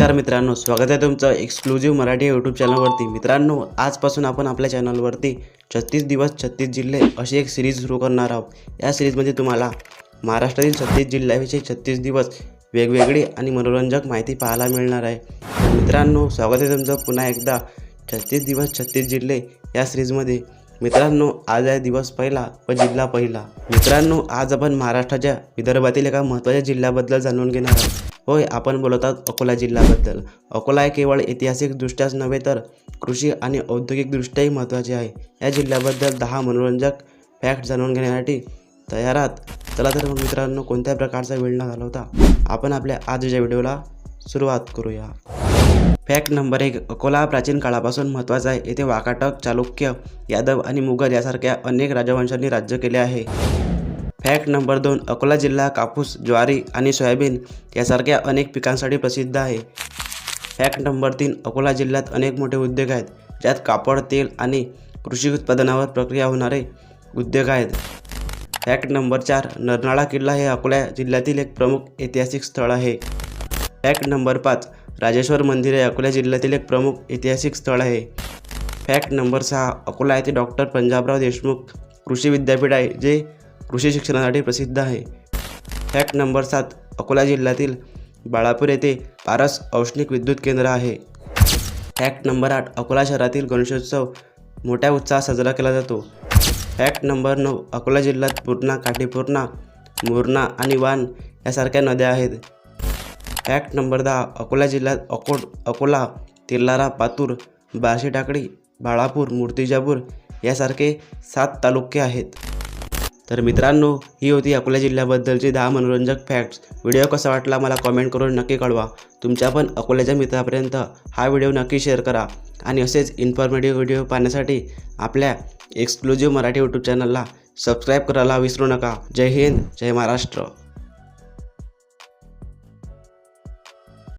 नमस्कार मित्रांनो स्वागत आहे तुमचं एक्सक्लुझिव्ह मराठी यूट्यूब चॅनलवरती मित्रांनो आजपासून आपण आपल्या चॅनलवरती छत्तीस दिवस छत्तीस जिल्हे अशी एक सिरीज सुरू करणार आहोत. या सिरीजमध्ये तुम्हाला महाराष्ट्रातील छत्तीस जिल्ह्याविषयी छत्तीस दिवस वेगवेगळी आणि मनोरंजक माहिती पाहायला मिळणार आहे. मित्रांनो स्वागत आहे तुमचं पुन्हा एकदा छत्तीस दिवस छत्तीस जिल्हे या सिरीजमध्ये मित्रांनो आज आहे दिवस पहिला व जिल्हा पहिला. मित्रांनो आज आपण महाराष्ट्राच्या विदर्भातील एका महत्त्वाच्या जिल्ह्याबद्दल जाणून घेणार आहोत. होय आपण बोलत आहोत अकोला जिल्ह्याबद्दल. अकोला हे केवळ ऐतिहासिकदृष्ट्याच नव्हे तर कृषी आणि औद्योगिकदृष्ट्याही महत्त्वाचे आहे. या जिल्ह्याबद्दल दहा मनोरंजक फॅक्ट जाणून घेण्यासाठी तयार आहात. चला तर मग मित्रांनो कोणत्या प्रकारचा वेळ न घालवता आपण आपल्या आजच्या व्हिडिओला सुरुवात करूया. फॅक्ट नंबर एक अकोला प्राचीन काळापासून महत्त्वाचा आहे. येथे वाकाटक चालुक्य यादव आणि मुघल यासारख्या अनेक राजवंशांनी राज्य केले आहे. फॅक्ट नंबर दोन अकोला जिल्हा कापूस ज्वारी आणि सोयाबीन यासारख्या अनेक पिकांसाठी प्रसिद्ध आहे. फॅक्ट नंबर तीन अकोला जिल्ह्यात अनेक मोठे उद्योग आहेत ज्यात कापड तेल आणि कृषी उत्पादनावर प्रक्रिया होणारे उद्योग आहेत. फॅक्ट नंबर चार नरनाळा किल्ला हे अकोला जिल्ह्यातील एक प्रमुख ऐतिहासिक स्थळ आहे. फॅक्ट नंबर पाच राजेश्वर मंदिर हे अकोला जिल्ह्यातील एक प्रमुख ऐतिहासिक स्थळ आहे. फॅक्ट नंबर सहा अकोला येथे डॉक्टर पंजाबराव देशमुख कृषी विद्यापीठ आहे जे कृषी शिक्षणासाठी प्रसिद्ध आहे. फॅक्ट नंबर सात अकोला जिल्ह्यातील बाळापूर येथे पारस औष्णिक विद्युत केंद्र आहे. फॅक्ट नंबर आठ अकोला शहरातील गणेशोत्सव मोठ्या उत्साहात साजरा केला जातो. फॅक्ट नंबर नऊ अकोला जिल्ह्यात पूर्णा काठीपूर्णा मुर्ना आणि वान यासारख्या नद्या आहेत. फॅक्ट नंबर दहा अकोला जिल्ह्यात अकोट अकोला तिल्लारा पातूर बार्शी टाकडी बाळापूर मूर्तिजापूर यासारखे सात तालुके आहेत. तर मित्रांनो ही होती अकोला जिल्ह्याबद्दलची दहा मनोरंजक फॅक्ट्स व्हिडिओ कसा वाटला मला कॉमेंट करून नक्की कळवा. तुमच्या पण अकोल्याच्या मित्रापर्यंत हा व्हिडिओ नक्की शेअर करा. आणि असेच इन्फॉर्मेटिव्ह व्हिडिओ पाहण्यासाठी आपल्या एक्सक्लुझिव्ह मराठी यूट्यूब चॅनलला सबस्क्राईब करायला विसरू नका. जय हिंद जय महाराष्ट्र.